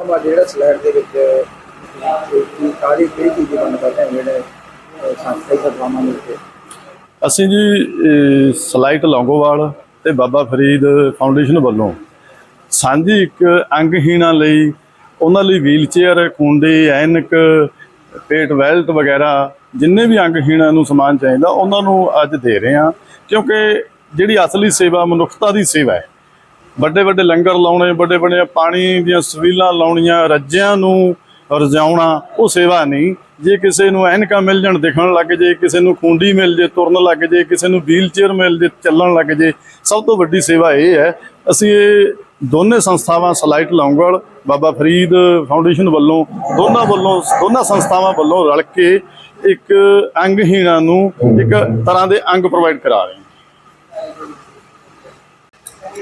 ਆਪਾਂ ਜਿਹੜਾ ਸਲਾਈਡ ਦੇ ਵਿੱਚ ਕੀ ਕਾਰੀ ਕਿਹੜੀ ਚੀਜ਼ ਬੰਦ ਕਰਦੇ ਹਨ ਜਿਹੜੇ ਸੰਸਥਾਈ ਸਦਵਾਵਾਂ ਦੇ ਉੱਤੇ ਅਸੀਂ ਜੀ ਅਹ, ਸਲਾਈਟ ਲੌਂਗੋਵਾਲ ਤੇ ਬਾਬਾ ਫਰੀਦ ਫਾਊਂਡੇਸ਼ਨ ਵੱਲੋਂ ਸਾਂਝੀ ਇੱਕ ਅੰਗਹੀਣਾਂ ਲਈ ਉਹਨਾਂ ਲਈ ਵੀਲਚੇਅਰ ਕੁੰਡੇ ਐਨਕ ਪੇਟ ਵੈਲਟ ਵਗੈਰਾ ਜਿੰਨੇ ਵੀ ਅੰਗਹੀਣਾਂ ਨੂੰ ਸਮਾਨ ਚਾਹੀਦਾ ਉਹਨਾਂ ਨੂੰ ਅੱਜ ਦੇ ਰਹੇ ਹਾਂ ਕਿਉਂਕਿ ਜਿਹੜੀ ਅਸਲੀ ਸੇਵਾ ਮਨੁੱਖਤਾ ਦੀ ਸੇਵਾ ਹੈ ਵੱਡੇ ਵੱਡੇ ਲੰਗਰ ਲਾਉਣੇ, ਵੱਡੇ ਵੱਡੇ ਪਾਣੀ ਦੀਆਂ ਸਵੀਲਾਂ ਲਾਉਣੀਆਂ, ਰੱਜਿਆਂ ਨੂੰ ਰਜਾਉਣਾ, ਉਹ ਸੇਵਾ ਨਹੀਂ। ਜੇ ਕਿਸੇ ਨੂੰ ਐਨਕਾ ਮਿਲ ਜਾਣ ਦਿਖਣ ਲੱਗ ਜੇ, ਕਿਸੇ ਨੂੰ ਖੁੰਡੀ ਮਿਲ ਜੇ, ਤੁਰਨ ਲੱਗ ਜੇ, ਕਿਸੇ ਨੂੰ ਵੀਲ ਚੇਅਰ ਮਿਲ ਜੇ, ਚੱਲਣ ਲੱਗ ਜੇ, ਸਭ ਤੋਂ ਵੱਡੀ ਸੇਵਾ ਇਹ ਹੈ, ਅਸੀਂ ਇਹ ਦੋਨੇ ਸੰਸਥਾਵਾਂ, ਸਲਾਈਟ ਲੌਂਗਲ ਬਾਬਾ ਫਰੀਦ ਫਾਊਂਡੇਸ਼ਨ ਵੱਲੋਂ, ਦੋਨਾਂ ਵੱਲੋਂ, ਦੋਨਾਂ ਸੰਸਥਾਵਾਂ ਵੱਲੋਂ ਰਲ ਕੇ ਇੱਕ ਅੰਗਹੀਣਾਂ ਨੂੰ ਇੱਕ ਤਰ੍ਹਾਂ ਦੇ ਅੰਗ ਪ੍ਰੋਵਾਈਡ ਕਰਾ ਰਹੇ ਹਾਂ।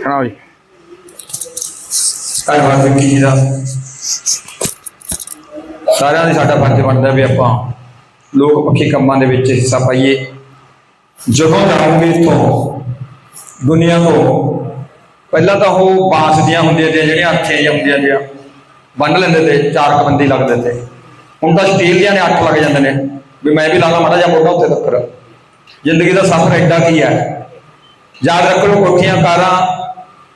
ਹਾਂ ਜੀ। ਧੰਨਵਾਦ ਵਿੱਕੀ ਜੀ ਦਾ? ਸਾਰਿਆਂ ਦੀ ਸਾਡਾ ਫਰਜ਼ ਬਣਦਾ ਵੀ ਆਪਾਂ ਲੋਕ ਪੱਖੀ ਕੰਮਾਂ ਦੇ ਵਿੱਚ ਹਿੱਸਾ ਪਾਈਏ। ਜਦੋਂ ਜਾਵਾਂਗੇ ਇੱਥੋਂ ਦੁਨੀਆ ਤੋਂ ਪਹਿਲਾਂ ਤਾਂ ਉਹ ਬਾਂਸ ਦੀਆਂ ਹੁੰਦੀਆਂ ਤੇ ਜਿਹੜੀਆਂ ਅੱਖੇ ਜਿਹੀਆਂ ਹੁੰਦੀਆਂ ਤੇ ਬੰਨ ਲੈਂਦੇ ਤੇ ਚਾਰ ਕੁ ਬੰਦੀ ਲੱਗਦੇ ਤੇ। ਹੁਣ ਤਾਂ ਸਟੀਲ ਦੀਆਂ ਨੇ ਅੱਠ ਲੱਗ ਜਾਂਦੇ ਨੇ। ਵੀ ਮੈਂ ਵੀ ਲਾਣਾ ਮਾੜਾ ਜਾਂ ਮੋਢਾ ਉੱਤੇ ਤੱਕਰ ਜ਼ਿੰਦਗੀ ਦਾ ਸਫ਼ਰ ਐਡਾ ਕੀ ਹੈ? ਯਾਦ ਰੱਖ ਲਓ ਕੋਠੀਆਂ, ਕਾਰਾਂ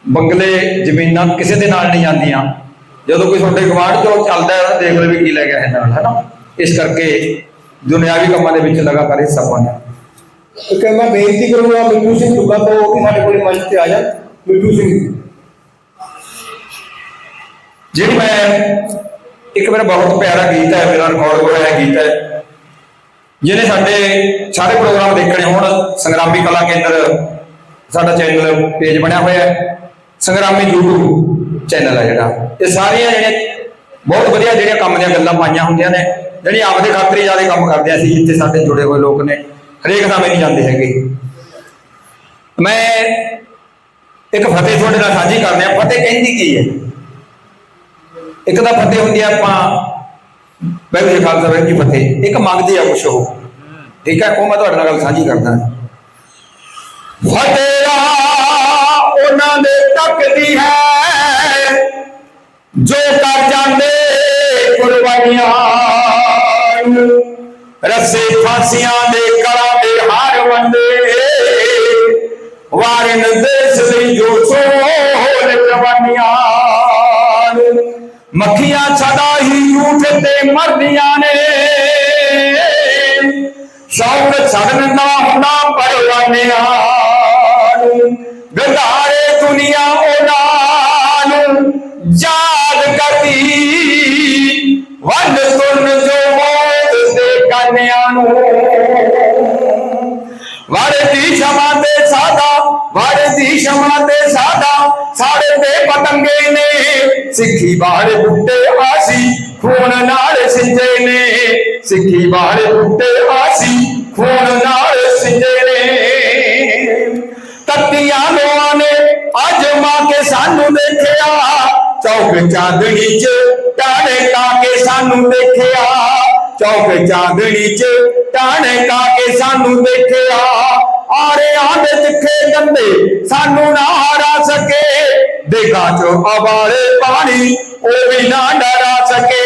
ਬੰਗਲੇ ਜ਼ਮੀਨਾਂ ਕਿਸੇ ਦੇ ਨਾਲ ਨਹੀਂ ਜਾਂਦੀਆਂ। ਜਦੋਂ ਕੋਈ ਤੁਹਾਡੇ ਗਵਾਂਢ ਚੋਂ ਚੱਲਦਾ ਹੈ ਦੇਖ ਲਓ ਵੀ ਕੀ ਲੈ ਗਿਆ ਹੈ ਨਾਲ ਹੈਨਾ? ਇਸ ਕਰਕੇ ਦੁਨਿਆਵੀ ਕੰਮਾਂ ਦੇ ਵਿੱਚ ਲਗਾਤਾਰ ਹਿੱਸਾ ਪਾਉਣਾ ਕਿ ਮੈਂ ਬੇਨਤੀ ਕਰੂੰਗਾ ਮਿੱਠੂ ਸਿੰਘ ਦੁੱਗਾ ਤੋਂ ਵੀ ਸਾਡੇ ਕੋਲ ਮੰਚ ਤੇ ਆ ਜਾਣ ਮਿੱਠੂ ਸਿੰਘ। ਜਿਹੜੀ ਮੈਂ ਇੱਕ ਮੇਰਾ ਬਹੁਤ ਪਿਆਰਾ ਗੀਤ ਹੈ ਮੇਰਾ ਰਿਕਾਰਡ ਹੋਇਆ ਗੀਤ ਹੈ। ਜਿਹਨੇ ਸਾਡੇ ਸਾਰੇ ਪ੍ਰੋਗਰਾਮ ਦੇਖਣੇ ਹੋਣ ਸੰਗਰਾਮੀ ਕਲਾ ਕੇਂਦਰ ਸਾਡਾ ਚੈਨਲ ਪੇਜ ਬਣਿਆ ਹੋਇਆ ਹੈ। ਸੰਗਰਾਮੀ YouTube ਚੈਨਲ ਹੈ ਜਿਹੜਾ। ਇਹ ਸਾਰੀਆਂ ਜਿਹੜੀਆਂ ਬਹੁਤ ਵਧੀਆ ਜਿਹੜੀਆਂ ਕੰਮ ਦੀਆਂ ਗੱਲਾਂ ਪਾਈਆਂ ਹੁੰਦੀਆਂ ਨੇ, ਜਿਹੜੀ ਆਪਦੇ ਖਾਤਰ ਹੀ ਜ਼ਿਆਦਾ ਕੰਮ ਕਰਦੇ ਆ ਅਸੀਂ, ਜਿੱਥੇ ਸਾਡੇ ਜੁੜੇ ਹੋਏ ਲੋਕ ਨੇ, ਹਰੇਕ ਥਾਂ ਨਹੀਂ ਜਾਂਦੇ ਹੈਗੇ। ਮੈਂ ਇੱਕ ਫਤਿਹ ਤੁਹਾਡੇ ਨਾਲ ਸਾਂਝੀ ਕਰਨੀ ਆ ਫਤਿਹ ਕਹਿੰਦੀ ਕੀ ਹੈ? ਇੱਕ ਤਾਂ ਫਤਿਹ ਹੁੰਦੀ ਆ ਆਪਾਂ, ਵਾਹਿਗੁਰੂ ਖਾਲਸਾ, ਵਾਹਿਗੁਰੂ ਜੀ ਫਤਿਹ। ਇੱਕ ਮੰਗਦੇ ਆ ਕੁਛ ਉਹ। ਠੀਕ ਹੈ, ਉਹ ਮੈਂ ਤੁਹਾਡੇ ਨਾਲ ਗੱਲ ਸਾਂਝੀ ਕਰਦਾ ਫਤਿਹ ਦੇ ਹੈ। ਜੋ ਕਰ ਜਾਂਦੇ ਕੁਰਬਾਨੀਆਂ ਰਸੇ ਫਾਂਸੀਆਂ ਦੇ ਕਲਾਂ ਦੇ ਹਾਰ ਵੰਦੇ ਵਾਰਨ ਦੇਸ਼ ਲਈ ਜੋ ਸੋਹਲ ਜਵਾਨੀਆਂ ਮੱਖੀਆਂ ਸਦਾ ਹੀ ਝੂਠ ਤੇ ਮਰਦੀਆਂ ਨੇ। ਸ਼ੌਕ ਛੜਨ ਨਾ ਹੁੰਦਾ ਪਰਵਾਨਿਆਂ ਨੂੰ ਗੰਧਾਰੇ ਦੁਨੀਆ ਯਾਦ ਕਰਦੀ। ਵੰਡ ਤੁਰਨ ਜੋ ਮੌਤ ਦੇ ਕਾਨਿਆਂ ਨੂੰ। ਵਰਦੀ ਸ਼ਮਾ ਤੇ ਸਾਦਾ, ਵਰਦੀ ਸ਼ਮਾ ਤੇ ਸਾਦਾ, ਸਾਡੇ ਤੇ ਪਤੰਗੇ ਨੇ। ਸਿੱਖੀ ਬਾਹਰ ਬੁੱਟੇ ਆਸੀ, ਖੂਨ ਨਾਲ ਸਿੰਜੇ ਨੇ। ਸਿੱਖੀ ਬਾਹਰ ਬੁੱਟੇ ਆਸੀ, ਖੂਨ ਨਾਲ ਸਿੰਜੇ ਨੇ। ਤੱਤੀਆਂ ਲੋਆਂ ਨੇ ਅੱਜ ਮਾਂ ਕੇ ਸਾਨੂੰ ਦੇਖਿਆ। ਚੌਕ ਚਾਂਦਣੀ ਚ ਟਾਣੇ ਕਾ ਕੇ ਸਾਨੂੰ ਦੇਖਿਆ। ਚੌਕ ਚਾਂਦਣੀ ਚ ਟਾਣੇ ਕਾ ਕੇ ਸਾਨੂੰ ਦੇਖਿਆ। ਆਰੇ ਆਂਦੇ ਤਿੱਖੇ ਦੰਦੇ ਸਾਨੂੰ ਨਾ ਹਰਾ ਸਕੇ। ਦੇਗਾ ਚੋ ਅਵਾਲੇ ਪਾਣੀ, ਉਹ ਵੀ ਨਾ ਡਰਾ ਸਕੇ।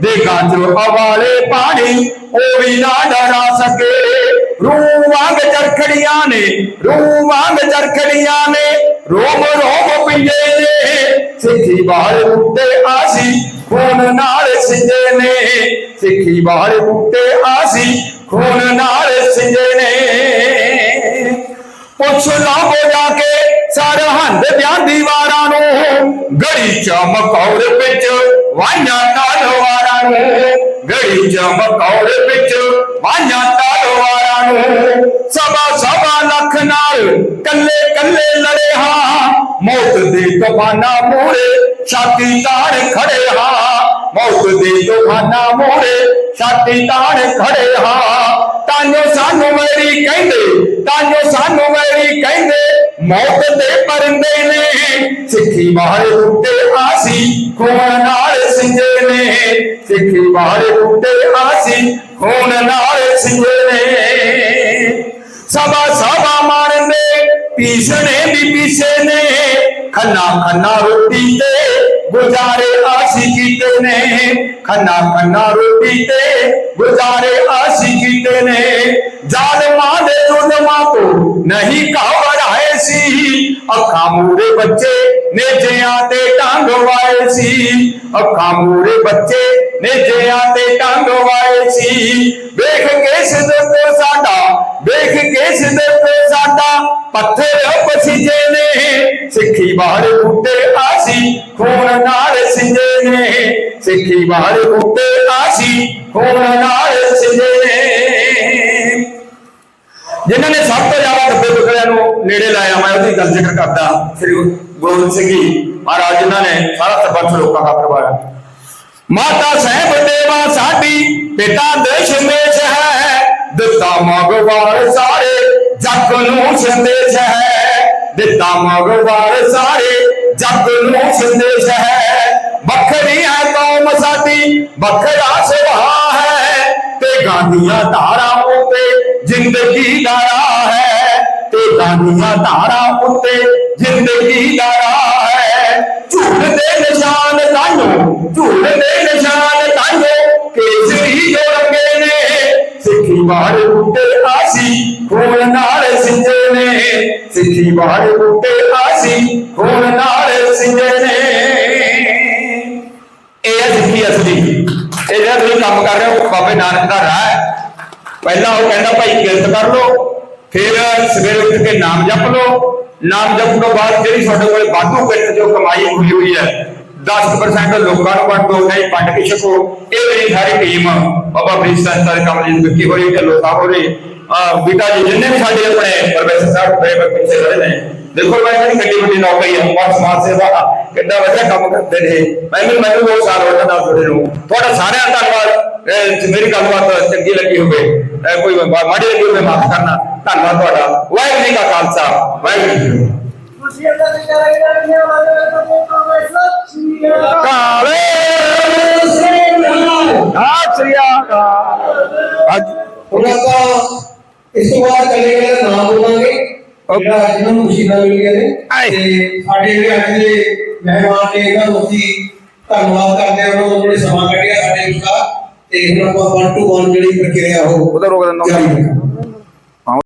ਦੇਗਾ ਚੋ ਅਵਾਲੇ ਪਾਣੀ, ਉਹ ਵੀ ਨਾ ਡਰਾ ਸਕੇ। ਰੂਹ ਵਾਂਗ ਚਰਖੜੀਆਂ ਨੇ, ਰੂਹ ਵਾਂਗ ਚਰਖੜੀਆਂ ਨੇ, ਰੋਮ ਰੋਮ ਪਈਏ ਨੇ। ਸਿੱਖੀ ਬਾਹਰ ਬੁੱਟੇ ਆਸੀ, ਖੂਨ ਨਾਲ ਸਿੰਜੇ ਨੇ। ਸਿੱਖੀ ਬਾਹਰ ਬੁੱਟੇ ਆਸੀ, ਖੂਨ ਨਾਲ ਸਿੰਜੇ ਨੇ। ਪੁੱਛ ਲਾਂਬੋ ਜਾ ਕੇ ਸਰਹੰਦ ਦੀਆਂ ਦੀਵਾਰਾਂ ਨੂੰ। ਗੜੀ ਚਮਕੌਰ ਵਿੱਚ ਵਾਈਆਂ ਤਲਵਾਰਾਂ ਨੂੰ। ਗੜੀ ਚਮਕੌਰ ਵਿੱਚ ਵਾਈਆਂ ਤਲਵਾਰਾਂ ਨੂੰ। ਸਭਾ ਸਭਾ ਲੱਖ ਨਾਲ ਕੱਲੇ ਕੱਲੇ ਲੜੇ ਹਾਂ। ਮੌਤ ਦੇ ਤੂਫਾਨਾਂ ਮੂਹਰੇ ਛਾਤੀ ਤਾਣ ਖੜੇ ਹਾਂ। ਮੌਤ ਦੇ ਤੂਫਾਨਾਂ ਮੂਹਰੇ ਛਾਤੀ ਤਾਣ ਖੜੇ ਹਾਂ। ਤਾਂਜੋ ਸਾਨੂੰ ਮੇਰੀ ਕਹਿੰਦੇ ਤਾਂਜੋ ਸਾਨੂੰ ਮੇਰੀ ਕਹਿੰਦੇ, ਮੌਤ ਦੇ ਪਰੰਦੇ ਨੇ। ਸਿੱਖੀ ਬਾਹਰ ਉੱਤੇ ਆਸੀ, ਖੂਨ ਨਾਲ ਸਿੰਜੇ ਨੇ। ਸਿੱਖੀ ਬਾਹਰ ਉੱਤੇ ਆਸੀ, ਖੂਨ ਨਾਲ ਸਿੰਜੇ ਨੇ। ਸਭਾ ਸਭਾ ਮਾਰਦੇ ਪੀਸਣੇ ਵੀ ਪੀਸੇ ਨੇ ਖੰਨਾ ਖੰਨਾ ਰੋਟੀ ਤੇ ਗੁਜ਼ਾਰੇ ਆਸੀ ਆਸ਼ਿਕੀ ਨੇ। ਖੰਨਾ ਖੰਨਾ ਰੋਟੀ ਤੇ ਗੁਜ਼ਾਰੇ ਆਸੀ ਕੀਤੇ ਨੇ। ਜ਼ਾਲਮਾਂ ਦੇ ਜ਼ੁਲਮਾਂ ਤੋਂ ਨਹੀਂ ਘਬਰਾਏ ਸੀ। ਅੱਖਾਂ ਮੂਰੇ ਬੱਚੇ ਨੇਜਿਆਂ ਤੇ ਟੰਗ ਵਾਏ ਸੀ। ਅੱਖਾਂ ਮੂਰੇ ਬੱਚੇ ਨੇਜਿਆਂ ਤੇ ਟੰਗ ਵਾਏ ਸੀ। ਵੇਖ ਕੇ ਸਿਦਰ ਸਾਡਾ, ਵੇਖ ਕੇ ਸਿਦਰ ਸਾਡਾ ਪੱਥਰ ਪਸੀਜੇ ਨੇ। ਸਿੱਖੀ ਬਾਹਰ ਉੱਤੇ ਆਸੀ, ਖੂਨ ਨਾਲ ਸਿੰਜੇ ਨੇ। ਸਿੱਖੀ ਬਾਹਰ ਉੱਤੇ ਆਸੀ, ਖੂਨ ਨਾਲ ਸਿੰਜੇ ਨੇ। ਜਿਨ੍ਹਾਂ ਨੇ ਸਭ ਤੋਂ ਜ਼ਿਆਦਾ ਦੱਬੇ ਦੁਖੜਿਆਂ ਨੂੰ ਨੇੜੇ ਲਾਇਆ ਮੈਂ ਉਹਦੀ ਗੱਲ ਜ਼ਿਕਰ ਕਰਦਾ ਸ੍ਰੀ ਗੁਰੂ ਗੋਬਿੰਦ ਸਿੰਘ ਜੀ ਮਹਾਰਾਜ, ਜਿਨ੍ਹਾਂ ਨੇ ਸਾਰਾ ਸਰਬੰਸ ਲੋਕਾਂ ਦਾ ਕਰਵਾਇਆ ਮਾਤਾ ਸਹਿਬ ਦੇਵਾ ਸਾਡੀ, ਪਿਤਾ ਦਸ਼ਮੇਸ਼ ਹੈ ਦਿੱਤਾ ਮਗਵਾਰ ਸਾਰੇ, ਜੱਗ ਨੂੰ ਸੰਦੇਸ਼ ਹੈ ਦਿੱਤਾ ਮਗਵਾਰ ਸਾਰੇ, ਜੱਗ ਨੂੰ ਸੰਦੇਸ਼ ਹੈ ਵੱਖਰੀ ਹੈ ਕੌਮ ਸਾਡੀ, ਵੱਖਰਾ ਸੁਭਾਅ ਹੈ, ਤੇ ਗਾਂਧੀਆਂ ਧਾਰਾ ਉੱਤੇ ਜ਼ਿੰਦਗੀ ਦਾ ਰਾਹ ਹੈ। ਤੇ ਗਾਂਧੀਆਂ ਧਾਰਾ ਉੱਤੇ ਜ਼ਿੰਦਗੀ ਦਾ ਰਾਹ ਹੈ ਝੂਠ ਦੇ ਨਿਸ਼ਾਨ ਤਾਈਓ ਝੂਠ ਦੇ ਨਿਸ਼ਾਨ ਤਾਈਓ ਕੇਸਰੀ ਜੋ ਰੰਗੇ ਨੇ ਸਿੱਖੀ ਬਾਹਰ ਬੂਟੇ ਆਸੀ ਖੂਨ ਨਾਲ ਸਿੰਜੇ ਨੇ ਸਿੱਖੀ ਬਾਹਰ ਬੂਟੇ ਆਸੀ ਖੂਨ ਨਾਲ ਸਿੰਜੇ ਨੇ ਇਹ ਹੈ ਸਿੱਖੀ ਅਸਲੀ ਇਹ ਜਿਹੜਾ ਤੁਸੀਂ ਕੰਮ ਕਰ ਰਹੇ ਹੋ ਬਾਬੇ ਨਾਨਕ ਦਾ ਰਾਹ ਹੈ ਪਹਿਲਾਂ ਉਹ ਕਹਿੰਦਾ ਭਾਈ ਕਿਰਤ ਕਰ ਲਓ ਫਿਰ ਸਵੇਰੇ ਉੱਠ ਕੇ ਨਾਮ ਜਪ ਲਓ। ਨਾਮ ਜਪਣ ਤੋਂ ਬਾਅਦ ਜਿਹੜੀ ਤੁਹਾਡੇ ਕੋਲ ਵਾਧੂ ਕਿਰਤ ਜੋ ਕਮਾਈ ਹੋਈ ਹੋਈ ਹੈ 10% ਲੋਕਾਂ ਨੂੰ ਵੰਡ ਨਹੀਂ ਵੰਡ ਕੇ ਛਕੋ। ਇਹ ਮੇਰੀ ਸਾਰੀ ਟੀਮ ਬਾਬਾ ਫਰੀਦ ਸੰਸਥਾ ਦੇ ਕੰਮ ਦੀ ਵਿੱਕੀ ਹੋਰੀ ਢੱਲੋ ਸਾਹਿਬ ਹੋਰੀ ਆ, ਬੀਟਾ ਜੀ, ਜਿੰਨੇ ਵੀ ਸਾਡੇ ਆਪਣੇ ਪ੍ਰੋਫੈਸਰ ਸਾਹਿਬ ਬੜੇ ਪਿੱਛੇ ਰਹੇ ਨੇ। ਦੇਖੋ ਮੈਂ ਕਿਹੜੀ ਗੱਡੀ ਵੱਡੀ ਨੌਕਰੀ ਹੈ ਬਹੁਤ ਸਮਾਜ ਸੇਵਾ ਕਿੰਨਾ ਵਧੀਆ ਕੰਮ ਕਰਦੇ ਨੇ। ਮੈਨੂੰ ਮੈਨੂੰ ਬਹੁਤ ਸਾਲ ਹੋ ਗਿਆ ਨਾਲ ਤੁਹਾਡੇ ਨੂੰ ਤੁਹਾਡਾ ਸਾਰਿਆਂ ਦਾ ਧੰਨਵਾਦ। ਮੇਰੀ ਗੱਲਬਾਤ ਚੰਗੀ ਲੱਗੀ ਹੋਵੇ ਅਹ ਕੋਈ ਮਾ- ਮਾੜੀ ਲੱਗੀ ਹੋਵੇ ਮਾਫ ਕਰਨਾ ਧੰਨਵਾਦ ਤੁਹਾਡਾ ਵਾਹਿਗੁਰੂ ਜੀ ਕਾ ਖਾਲਸਾ ਵਾਹਿਗੁਰੂ ਜੀ ਕੀ ਫਤਿਹ ਤੁਸੀਂ ਇਹਨਾਂ ਦੇ ਚਾਰੇ ਗੱਡੀਆਂ ਵਾਲੇ ਤੋਂ ਪ੍ਰੋਫੈਸਰ ਜੀ ਕਾਲੇ ਸਤਿ ਸ੍ਰੀ ਅਕਾਲ ਅੱਜ ਹੁਣ ਆਪਾਂ ਇਸ ਤੋਂ ਬਾਅਦ ਚੱਲੇ ਗਏ ਨਾਮ ਬੋਲਾਂਗੇ ਜਿਹੜਾ ਅੱਜ ਨੂੰ ਖੁਸ਼ੀ ਨਾਲ ਮਿਲ ਗਏ ਨੇ ਆਏ। ਤੇ ਸਾਡੇ ਜਿਹੜੇ ਅੱਜ ਦੇ ਮਹਿਮਾਨ ਨੇ ਇਹਨਾਂ ਨੂੰ ਅਸੀਂ ਧੰਨਵਾਦ ਕਰਦੇ ਹਾਂ। ਉਹਨਾਂ ਨੇ ਸਮਾਂ ਕੱਢਿਆ ਸਾਡੇ ਵਿਚਕਾਰ ਤੇ ਹੁਣ ਆਪਾਂ 1 ਟੂ 1 ਜਿਹੜੀ ਪ੍ਰਕਿਰਿਆ ਉਹ ਉਹਦਾ ਰੋਕ ਦਿੰਦਾ